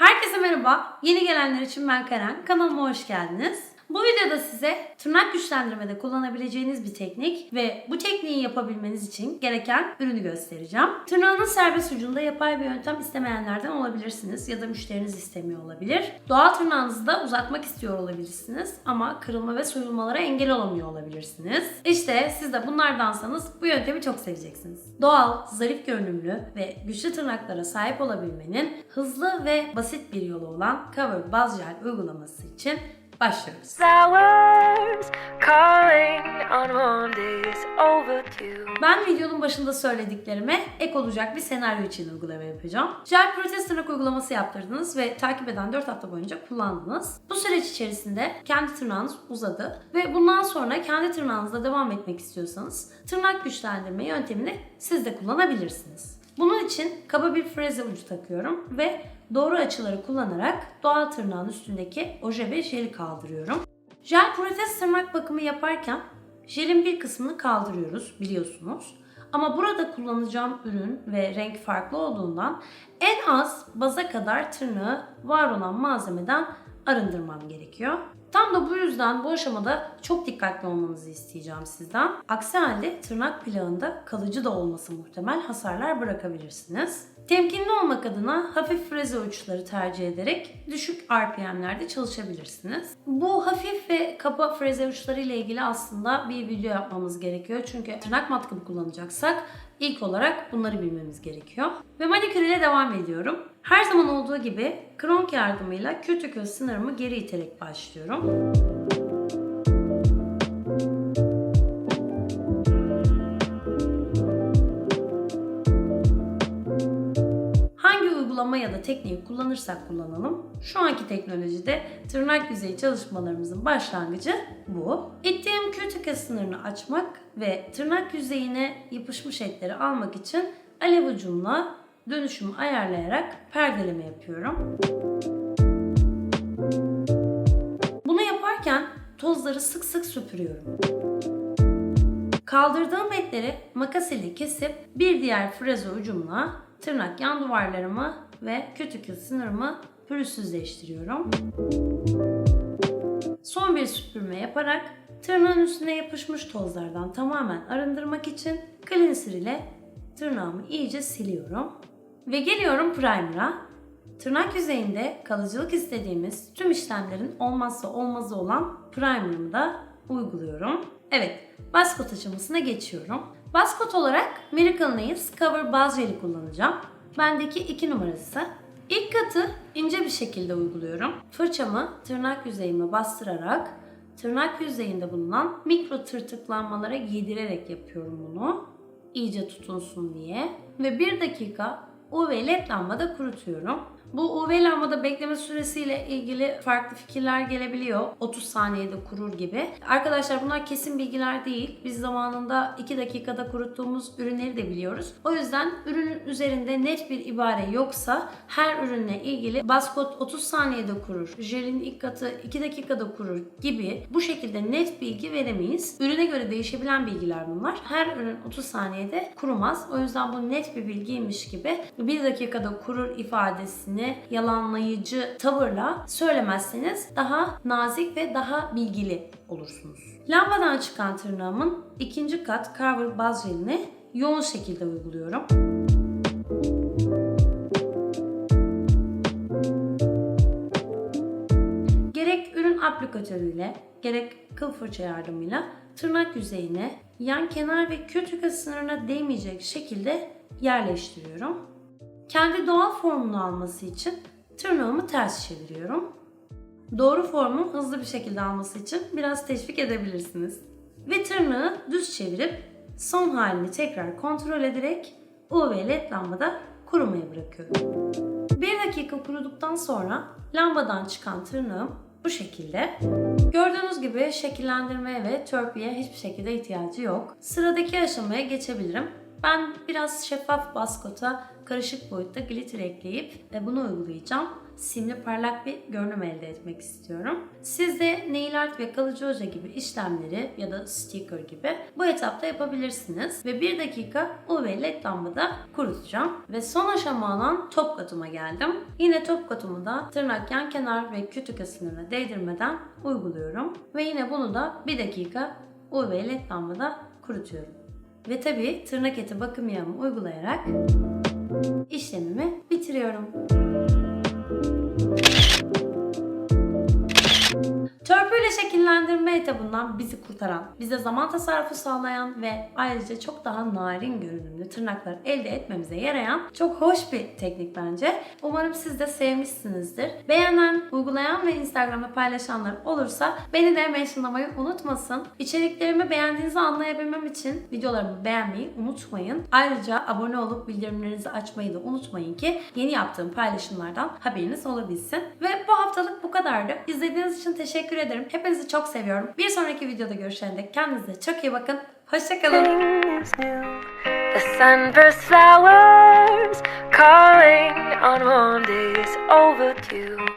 Herkese merhaba. Yeni gelenler için ben Karen. Kanalıma hoş geldiniz. Bu videoda size tırnak güçlendirmede kullanabileceğiniz bir teknik ve bu tekniği yapabilmeniz için gereken ürünü göstereceğim. Tırnağının serbest ucunda yapay bir yöntem istemeyenlerden olabilirsiniz ya da müşteriniz istemiyor olabilir. Doğal tırnağınızı da uzatmak istiyor olabilirsiniz ama kırılma ve soyulmalara engel olamıyor olabilirsiniz. İşte siz de bunlardansanız bu yöntemi çok seveceksiniz. Doğal, zarif görünümlü ve güçlü tırnaklara sahip olabilmenin hızlı ve basit bir yolu olan Cover Buzz Gel uygulaması için başlıyoruz. Ben videonun başında söylediklerime ek olacak bir senaryo için uygulama yapacağım. Gel protez tırnak uygulaması yaptırdınız ve takip eden 4 hafta boyunca kullandınız. Bu süreç içerisinde kendi tırnağınız uzadı ve bundan sonra kendi tırnağınızla devam etmek istiyorsanız tırnak güçlendirme yöntemini siz de kullanabilirsiniz. Bunun için kaba bir freze ucu takıyorum ve doğru açıları kullanarak doğal tırnağın üstündeki oje ve jeli kaldırıyorum. Jel protez tırnak bakımı yaparken jelin bir kısmını kaldırıyoruz biliyorsunuz. Ama burada kullanacağım ürün ve renk farklı olduğundan en az baza kadar tırnağı var olan malzemeden arındırmam gerekiyor. Tam da bu yüzden bu aşamada çok dikkatli olmanızı isteyeceğim sizden. Aksi halde tırnak plağında kalıcı da olması muhtemel hasarlar bırakabilirsiniz. Temkinli olmak adına hafif freze uçları tercih ederek düşük RPM'lerde çalışabilirsiniz. Bu hafif ve kaba freze uçları ile ilgili aslında bir video yapmamız gerekiyor. Çünkü tırnak matkabı kullanacaksak ilk olarak bunları bilmemiz gerekiyor. Ve manikür ile devam ediyorum. Her zaman olduğu gibi kronk yardımıyla kütükül sınırımı geri iterek başlıyorum. Tekniği kullanırsak kullanalım, şu anki teknolojide tırnak yüzeyi çalışmalarımızın başlangıcı bu. İttiğim kütükül sınırını açmak ve tırnak yüzeyine yapışmış etleri almak için alev ucumla dönüşümü ayarlayarak perdeleme yapıyorum. Bunu yaparken tozları sık sık süpürüyorum. Kaldırdığım etleri makas ile kesip bir diğer freze ucumla tırnak yan duvarlarımı ve kütükül sınırımı pürüzsüzleştiriyorum. Son bir süpürme yaparak tırnağın üstüne yapışmış tozlardan tamamen arındırmak için cleanser ile tırnağımı iyice siliyorum. Ve geliyorum primer'a. Tırnak yüzeyinde kalıcılık istediğimiz tüm işlemlerin olmazsa olmazı olan primer'ımı da uyguluyorum. Evet, Baskot aşamasına geçiyorum. Baskot olarak Miracle Nails Cover Buzz Jel'i kullanacağım. Bendeki 2 numarası. İlk katı ince bir şekilde uyguluyorum. Fırçamı tırnak yüzeyime bastırarak tırnak yüzeyinde bulunan mikro tırtıklanmalara yedirerek yapıyorum bunu. İyice tutunsun diye. Ve 1 dakika UV led lambada kurutuyorum. Bu UV lambada bekleme süresiyle ilgili farklı fikirler gelebiliyor. 30 saniyede kurur gibi. Arkadaşlar bunlar kesin bilgiler değil. Biz zamanında 2 dakikada kuruttuğumuz ürünleri de biliyoruz. O yüzden ürünün üzerinde net bir ibare yoksa her ürünle ilgili baskot 30 saniyede kurur, jelin ilk katı 2 dakikada kurur gibi bu şekilde net bilgi veremeyiz. Ürüne göre değişebilen bilgiler bunlar. Her ürün 30 saniyede kurumaz. O yüzden bu net bir bilgiymiş gibi 1 dakikada kurur ifadesini yalanlayıcı tavırla söylemezseniz daha nazik ve daha bilgili olursunuz. Lambadan çıkan tırnağımın ikinci kat Carver Buzz jelini yoğun şekilde uyguluyorum. Gerek ürün aplikatörüyle, gerek kıl fırça yardımıyla tırnak yüzeyine yan kenar ve kütük sınırına değmeyecek şekilde yerleştiriyorum. Kendi doğal formunu alması için tırnağımı ters çeviriyorum. Doğru formu hızlı bir şekilde alması için biraz teşvik edebilirsiniz. Ve tırnağı düz çevirip son halini tekrar kontrol ederek UV led lambada kurumaya bırakıyorum. Bir dakika kuruduktan sonra lambadan çıkan tırnağım bu şekilde. Gördüğünüz gibi şekillendirmeye ve törpüye hiçbir şekilde ihtiyacı yok. Sıradaki aşamaya geçebilirim. Ben biraz şeffaf baskota karışık boyutta glitter ekleyip e, bunu uygulayacağım. Simli parlak bir görünüm elde etmek istiyorum. Siz de nail art ve kalıcı oje gibi işlemleri ya da sticker gibi bu etapta yapabilirsiniz. Ve 1 dakika UV led lambada kurutacağım. Ve son aşama olan top katıma geldim. Yine top katımı da tırnak yan kenar ve kütük asinine değdirmeden uyguluyorum. Ve yine bunu da 1 dakika UV led lambada kurutuyorum. Ve tabii tırnak eti bakım yağımı uygulayarak işlemimi bitiriyorum. Şekillendirme etabından bizi kurtaran, bize zaman tasarrufu sağlayan ve ayrıca çok daha narin görünümlü tırnaklar elde etmemize yarayan çok hoş bir teknik bence. Umarım siz de sevmişsinizdir. Beğenen, uygulayan ve Instagram'da paylaşanlar olursa beni de mentionlamayı unutmasın. İçeriklerimi beğendiğinizi anlayabilmem için videolarımı beğenmeyi unutmayın. Ayrıca abone olup bildirimlerinizi açmayı da unutmayın ki yeni yaptığım paylaşımlardan haberiniz olabilsin. Ve bu haftalık bu kadardı. İzlediğiniz için teşekkür ederim. Hepinizi çok seviyorum. Bir sonraki videoda görüşene dek kendinize çok iyi bakın. Hoşçakalın. The sunburst flowers calling on warm days overdue.